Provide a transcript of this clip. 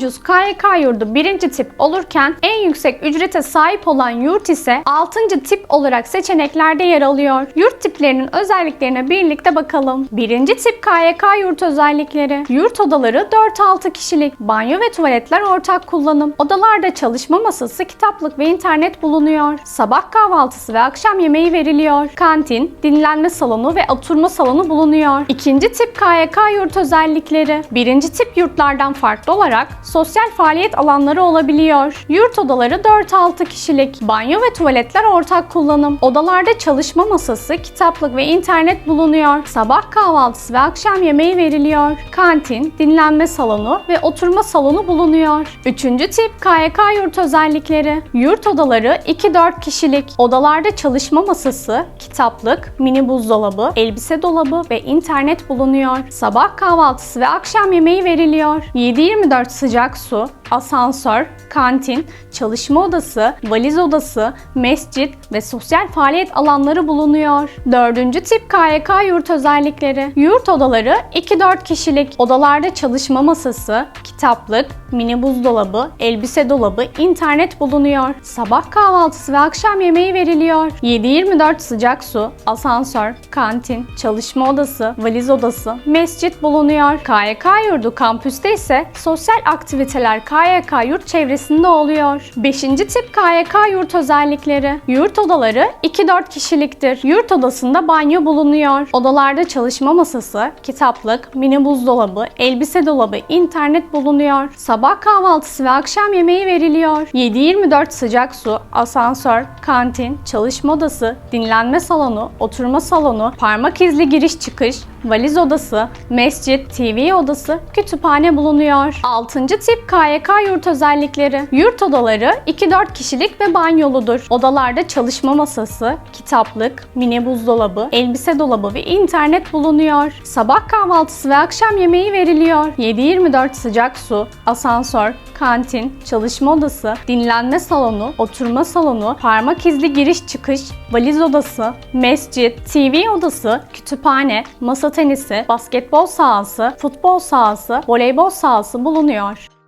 ucuz KYK yurdu birinci tip olurken en yüksek ücrete sahip olan yurt ise 6. tip olarak seçeneklerde yer alıyor. Yurt tiplerinin özelliklerine birlikte bakalım. Birinci tip KYK yurt özellikleri. Yurt odaları 4-6 kişilik. Banyo ve tuvaletler ortak kullanım. Odalarda çalışma masası, kitaplık ve internet bulunuyor. Sabah kahvaltısı ve akşam yemeği veriliyor. Kantin, dinlenme salonu ve oturma salonu bulunuyor. İkinci tip KYK yurt özellikleri. Birinci tip yurtlardan farklı olarak sosyal faaliyet alanları olabiliyor. Yurt odaları 4-6 kişilik. Banyo ve tuvaletler ortak kullanım. Odalarda çalışma masası, kitaplık ve internet bulunuyor. Sabah kahvaltısı ve akşam yemeği veriliyor. Kantin, dinlenme salonu ve oturma salonu bulunuyor. Üçüncü tip KYK yurt özellikleri. Yurt odaları 2-4 kişilik. Odalarda çalışma masası, kitaplık, mini buzdolabı, elbise dolabı ve internet bulunuyor. Sabah kahvaltısı ve akşam yemeği veriliyor. 7-24 sıcak su, asansör, kantin, çalışma odası, valiz odası, mescit ve sosyal faaliyet alanları bulunuyor. Dördüncü tip KYK yurt özellikleri. Yurt odaları 2-4 kişilik. Odalarda çalışma masası, kitaplık, mini buzdolabı, elbise dolabı, internet bulunuyor. Sabah kahvaltısı ve akşam yemeği veriliyor. 7-24 sıcak su, asansör, kantin, çalışma odası, valiz odası, mescit bulunuyor. KYK yurdu kampüste ise sosyal aktiviteler KYK yurt çevresinde oluyor. 5. tip KYK yurt özellikleri. Yurt odaları 2-4 kişiliktir. Yurt odasında banyo bulunuyor. Odalarda çalışma masası, kitaplık, mini buzdolabı, elbise dolabı, internet bulunuyor. Sabah kahvaltısı ve akşam yemeği veriliyor. 7-24 sıcak su, asansör, kantin, çalışma odası, dinlenme salonu, oturma salonu, parmak izli giriş çıkış, valiz odası, mescit, TV odası, kütüphane bulunuyor. 6. tip KYK yurt özellikleri. Yurt odaları 2-4 kişilik ve banyoludur. Odalarda çalışma masası, kitaplık, mini buzdolabı, elbise dolabı ve internet bulunuyor. Sabah kahvaltısı ve akşam yemeği veriliyor. 7-24 sıcak su, asansör, kantin, çalışma odası, dinlenme salonu, oturma salonu, parmak izli giriş çıkış, valiz odası, mescit, TV odası, kütüphane, masa tenisi, basketbol sahası, futbol sahası, voleybol sahası bulunuyor.